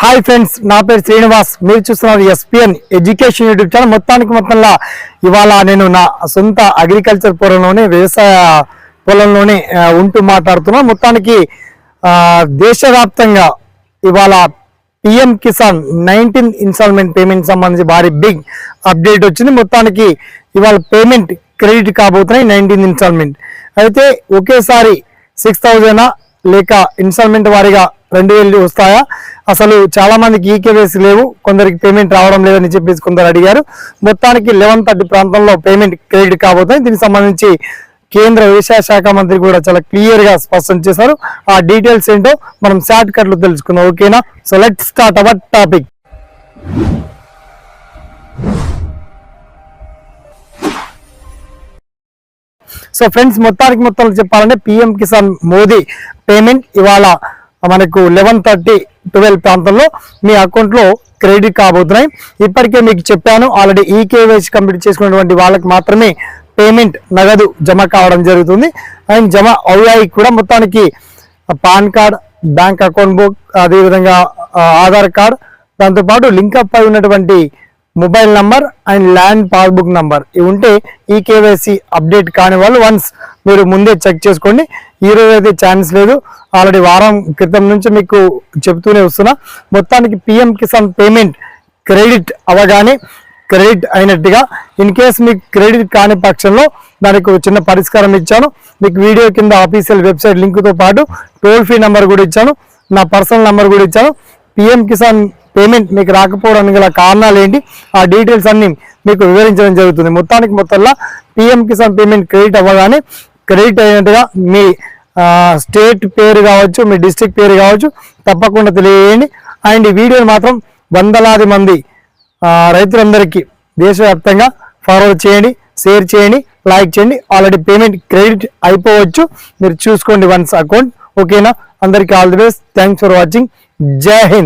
Hi friends నా పేరు శ్రీనివాస్. మీరు చూస్తున్నారు ఎస్పిఎన్ ఎడ్యుకేషన్ యూట్యూబ్ ఛానల్. మొత్తానికి మొత్తంలో ఇవాళ నేను నా సొంత అగ్రికల్చర్ పొలంలోనే వ్యవసాయ పొలంలోనే ఉంటూ మాట్లాడుతున్నాను మొత్తానికి దేశవ్యాప్తంగా ఇవాళ PM Kisan nineteen installment payment సంబంధించి భారీ బిగ్ అప్డేట్ వచ్చింది. మొత్తానికి ఇవాళ పేమెంట్ క్రెడిట్ కాబోతున్నాయి నైన్టీన్ ఇన్స్టాల్మెంట్. అయితే ఒకేసారి సిక్స్ థౌజండ్ లేక ఇన్స్టాల్మెంట్ వారీగా రెండు వేలు వస్తాయా? అసలు చాలా మందికి ఈకేవేసి లేవు కొందరికి పేమెంట్ రావడం లేదని చెప్పేసి కొందరు అడిగారు. మొత్తానికి లెవెన్ థర్టీ ప్రాంతంలో పేమెంట్ క్రెడిట్ కాబోతుంది. దీనికి సంబంధించి కేంద్ర వ్యవసాయ శాఖ మంత్రి కూడా చాలా క్లియర్గా స్పష్టం చేశారు. ఆ డీటెయిల్స్ ఏంటో మనం షార్ట్ కట్లో తెలుసుకుందాం ఓకేనా? So let start our topic so friends మొత్తానికి మొత్తం చెప్పాలంటే పిఎం కిసాన్ మోదీ పేమెంట్ ఇవాళ మనకు లెవెన్ థర్టీ ట్వెల్వ్ ప్రాంతంలో మీ అకౌంట్లో క్రెడిట్ కాబోతున్నాయి. ఇప్పటికే మీకు చెప్పాను ఆల్రెడీ ఈ కేవైసీ కంప్లీట్ చేసుకున్నటువంటి వాళ్ళకి మాత్రమే పేమెంట్ నగదు జమ కావడం జరుగుతుంది. అండ్ జమ అయ్యాయి కూడా మొత్తానికి pan card bank account book అదేవిధంగా ఆధార్ కార్డ్ దాంతోపాటు లింక్ అప్ అయి ఉన్నటువంటి mobile number and land passbook number. ఇవి ఉంటే ఈ కేవైసీ అప్డేట్ కాని వాళ్ళు వన్స్ మీరు ముందే చెక్ చేసుకోండి. ఈ రోజు అయితే ఛాన్స్ లేదు. ఆల్రెడీ వారం క్రితం నుంచి మీకు చెప్తూనే వస్తున్నా. మొత్తానికి పిఎం కిసాన్ పేమెంట్ క్రెడిట్ అవగానే క్రెడిట్ అయినట్టుగా ఇన్ కేస్ మీకు క్రెడిట్ కాని పక్షంలో దానికి చిన్న పరిష్కారం ఇచ్చాను. మీకు వీడియో కింద ఆఫీషియల్ వెబ్సైట్ లింక్తో పాటు టోల్ ఫ్రీ నెంబర్ కూడా ఇచ్చాను. నా పర్సనల్ నెంబర్ కూడా ఇచ్చాను. పిఎం కిసాన్ పేమెంట్ మీకు రాకపోవడానికి గల కారణాలు ఏంటి? ఆ డీటెయిల్స్ అన్ని మీకు వివరించడం జరుగుతుంది. మొత్తానికి మొత్తంలో పిఎం కిసాన్ పేమెంట్ క్రెడిట్ అవ్వగానే క్రెడిట్ అయినట్టుగా మీ స్టేట్ పేరు కావచ్చు మీ డిస్ట్రిక్ట్ పేరు కావచ్చు తప్పకుండా తెలియజేయండి. అండ్ ఈ వీడియోని మాత్రం వందలాది మంది రైతులందరికీ దేశవ్యాప్తంగా ఫార్వర్డ్ చేయండి షేర్ చేయండి లైక్ చేయండి. ఆల్రెడీ పేమెంట్ క్రెడిట్ అయిపోవచ్చు. మీరు చూసుకోండి వన్స్ అకౌంట్. ఓకేనా? అందరికీ all the best. Thanks for watching. జై హింద్.